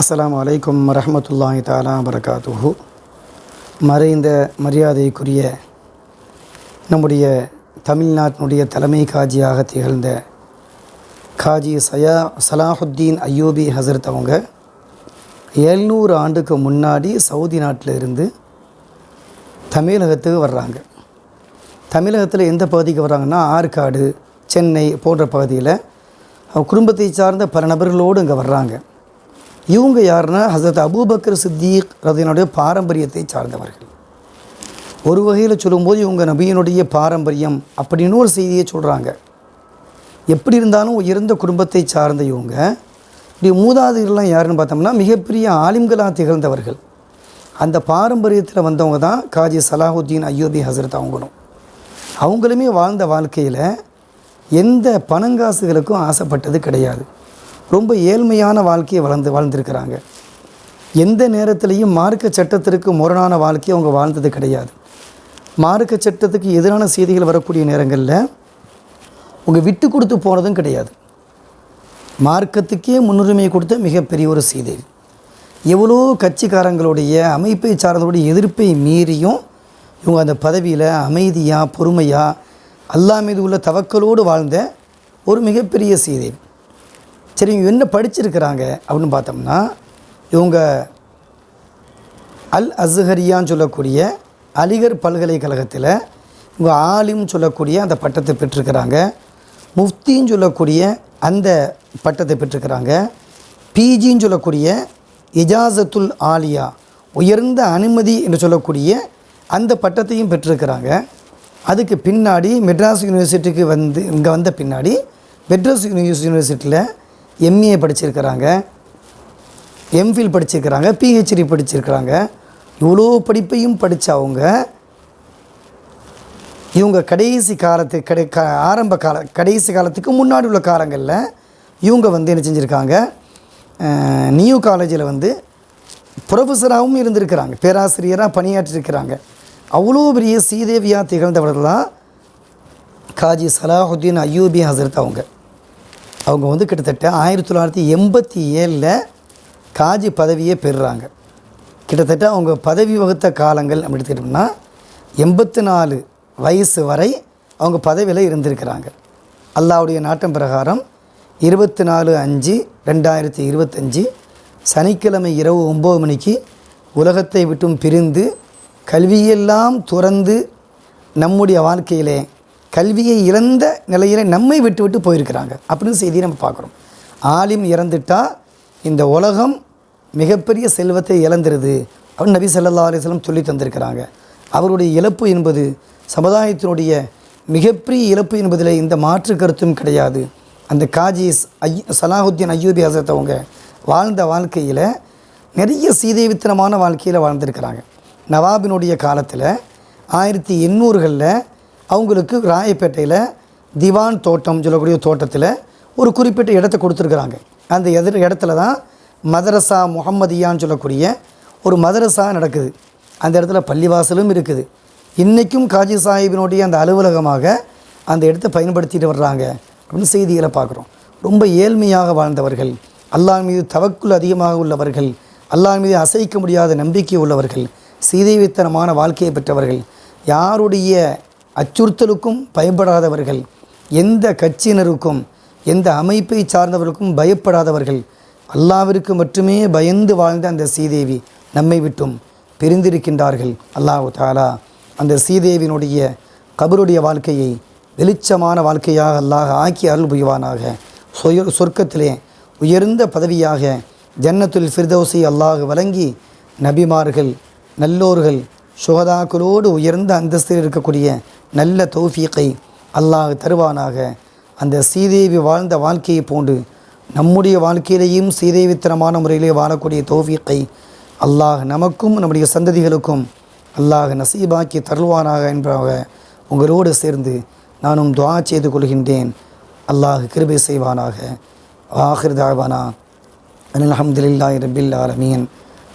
அஸ்லாம் வலைக்கம் வரஹ்மத்துல்லாஹி தாலா வரகாத்துஹு மறைந்த மரியாதைக்குரிய நம்முடைய தமிழ்நாட்டினுடைய தலைமை காஜியாக திகழ்ந்த காஜி சயா சலாஹுத்தீன் அய்யூபி ஹசரத் அவங்க எழுநூறு ஆண்டுக்கு முன்னாடி சவுதி நாட்டில் இருந்து தமிழகத்துக்கு வர்றாங்க. தமிழகத்தில் எந்த பகுதிக்கு வர்றாங்கன்னா ஆற்காடு சென்னை போன்ற பகுதியில் குடும்பத்தை சார்ந்த பல நபர்களோடு இங்கே வர்றாங்க. இவங்க யாருன்னா ஹசரத் அபூபக்கர் சித்திக் ரதினுடைய பாரம்பரியத்தை சார்ந்தவர்கள். ஒரு வகையில் சொல்லும்போது இவங்க நபியினுடைய பாரம்பரியம் அப்படின்னு ஒரு செய்தியை சொல்கிறாங்க எப்படி இருந்தாலும் உயர்ந்த குடும்பத்தை சார்ந்த இவங்க. இப்படி மூதாதையர்கள்லாம் யாருன்னு பார்த்தோம்னா மிகப்பெரிய ஆலிம்களாக திகழ்ந்தவர்கள். அந்த பாரம்பரியத்தில் வந்தவங்க தான் காஜி சலாஹுத்தீன் அய்யூபி ஹசரத் அவங்களும். அவங்களுமே வாழ்ந்த வாழ்க்கையில் எந்த பணங்காசுகளுக்கும் ஆசைப்பட்டது கிடையாது. ரொம்ப ஏழ்மையான வாழ்க்கையை வளர்ந்து வாழ்ந்திருக்கிறாங்க எந்த நேரத்திலையும் மார்க்க சட்டத்திற்கு முரணான வாழ்க்கையை அவங்க வாழ்ந்தது கிடையாது. மார்க்க சட்டத்துக்கு எதிரான செய்திகள் வரக்கூடிய நேரங்களில் உங்கள் விட்டு கொடுத்து போனதும் கிடையாது. மார்க்கத்துக்கே முன்னுரிமை கொடுத்த மிகப்பெரிய ஒரு செய்தி. எவ்வளோ கட்சிக்காரங்களுடைய அமைப்பை சார்ந்தவருடைய எதிர்ப்பை மீறியும் இவங்க அந்த பதவியில் அமைதியாக பொறுமையாக அல்லா மீது உள்ள தவக்கலோடு வாழ்ந்த ஒரு மிகப்பெரிய செய்தி. சரி இவங்க என்ன படிச்சிருக்கிறாங்க அப்படின்னு பார்த்தோம்னா இவங்க அல் அஸ்ஹரியான்னு சொல்லக்கூடிய அலிகர் பல்கலைக்கழகத்தில் இவங்க ஆலிம்னு சொல்லக்கூடிய அந்த பட்டத்தை பெற்றிருக்கிறாங்க. முஃப்தின்னு சொல்லக்கூடிய அந்த பட்டத்தை பெற்றிருக்கிறாங்க. பிஜின்னு சொல்லக்கூடிய இஜாசத்துல் ஆலியா உயர்ந்த அனுமதி என்று சொல்லக்கூடிய அந்த பட்டத்தையும் பெற்றிருக்கிறாங்க. அதுக்கு பின்னாடி மெட்ராஸ் யூனிவர்சிட்டிக்கு வந்து இங்கே வந்த பின்னாடி மெட்ராஸ் யூனிவர்ஸ் யூனிவர்சிட்டியில் எம்ஏ படிச்சிருக்கிறாங்க. எம்ஃபில் படிச்சிருக்கிறாங்க. பிஹெச்டி படிச்சிருக்கிறாங்க. இவ்வளோ படிப்பையும் படித்த அவங்க இவங்க கடைசி காலத்து கடை க ஆரம்ப கால கடைசி காலத்துக்கு முன்னாடி உள்ள காலங்களில் இவங்க வந்து என்ன செஞ்சுருக்காங்க? நியூ காலேஜில் வந்து ப்ரொஃபஸராகவும் இருந்திருக்கிறாங்க. பேராசிரியராக பணியாற்றிருக்கிறாங்க. அவ்வளோ பெரிய சீதேவியாக திகழ்ந்தவர்கள் தான் காஜி சலாஹுத்தீன் அய்யூபி ஹசரத் அவங்க. அவங்க வந்து கிட்டத்தட்ட ஆயிரத்தி தொள்ளாயிரத்தி எண்பத்தி ஏழில் காஜி பதவியே பெறுறாங்க. கிட்டத்தட்ட அவங்க பதவி வகுத்த காலங்கள் அப்படி எடுத்துக்கிட்டோம்னா எண்பத்தி நாலு வயசு வரை அவங்க பதவியில் இருந்திருக்கிறாங்க. அல்லாவுடைய நாட்டம் பிரகாரம் இருபத்தி நாலு அஞ்சு ரெண்டாயிரத்தி இருபத்தஞ்சி சனிக்கிழமை இரவு ஒம்பது மணிக்கு உலகத்தை விட்டும் பிரிந்து கல்வியெல்லாம் துறந்து நம்முடைய வாழ்க்கையிலே கல்வியை இழந்த நிலையில் நம்மை விட்டு விட்டு போயிருக்கிறாங்க. அப்படின்னு செய்தியை நம்ம பார்க்குறோம். ஆலிம் இறந்துட்டால் இந்த உலகம் மிகப்பெரிய செல்வத்தை இழந்துருது அப்படின்னு நபி சல்லா அலைஹி சொல்லி தந்திருக்கிறாங்க. அவருடைய இழப்பு என்பது சமுதாயத்தினுடைய மிகப்பெரிய இழப்பு என்பதில் இந்த மாற்று கருத்தும் கிடையாது. அந்த காஜிஸ் ஐ சலாஹுத்தீன் அய்யூபி ஹசரத் அவங்க வாழ்ந்த வாழ்க்கையில் நிறைய சீதைவித்தனமான வாழ்க்கையில் வாழ்ந்திருக்கிறாங்க. நவாபினுடைய காலத்தில் ஆயிரத்தி எண்ணூறுகளில் அவங்களுக்கு ராயப்பேட்டையில் திவான் தோட்டம் சொல்லக்கூடிய தோட்டத்தில் ஒரு குறிப்பிட்ட இடத்த கொடுத்துருக்குறாங்க. அந்த எதிர் இடத்துல தான் மதரசா முகம்மதியான்னு சொல்லக்கூடிய ஒரு மதரசா நடக்குது. அந்த இடத்துல பள்ளிவாசலும் இருக்குது. இன்றைக்கும் காஜி சாஹிபினுடைய அந்த அலுவலகமாக அந்த இடத்தை பயன்படுத்திட்டு வர்றாங்க அப்படின்னு செய்திகளை பார்க்குறோம். ரொம்ப ஏழ்மையாக வாழ்ந்தவர்கள் அல்லாஹ் மீது தவக்குள் அதிகமாக உள்ளவர்கள் அல்லாஹ் மீது அசைக்க முடியாத நம்பிக்கை உள்ளவர்கள் சீதைவித்தனமான வாழ்க்கையை பெற்றவர்கள் யாருடைய அச்சுறுத்தலுக்கும் பயப்படாதவர்கள் எந்த கட்சியினருக்கும் எந்த அமைப்பை சார்ந்தவர்களுக்கும் பயப்படாதவர்கள் அல்லாவிற்கு மட்டுமே பயந்து வாழ்ந்த அந்த சீதேவி நம்மை விட்டும் பிரிந்திருக்கின்றார்கள். அல்லாஹு தாலா அந்த சீதேவினுடைய கபருடைய வாழ்க்கையை வெளிச்சமான வாழ்க்கையாக அல்லாஹ் ஆக்கி அருள் புரிவானாக. சொய சொர்க்கத்திலே உயர்ந்த பதவியாக ஜன்னத்துல் ஃபிர்தௌஸை அல்லாஹ் வழங்கி நபிமார்கள் நல்லோர்கள் சுகதாக்களோடு உயர்ந்த அந்தஸ்தில் இருக்கக்கூடிய நல்ல தௌஃபீக்கை அல்லாஹ் தருவானாக. அந்த சீதேவி வாழ்ந்த வாழ்க்கையை போன்று நம்முடைய வாழ்க்கையிலேயும் சீதேவித்தனமான முறையிலே வாழக்கூடிய தௌஃபீக்கை அல்லாஹ் நமக்கும் நம்முடைய சந்ததிகளுக்கும் அல்லாஹ் நசீபாக்கி தருவானாக என்பதாக உங்களோடு சேர்ந்து நானும் துவா செய்து கொள்கின்றேன். அல்லாஹ் கிருபை செய்வானாக. ஆஹிர் தாவானா. அல்ஹம்துலில்லாஹி ரபில் ஆலமீன்.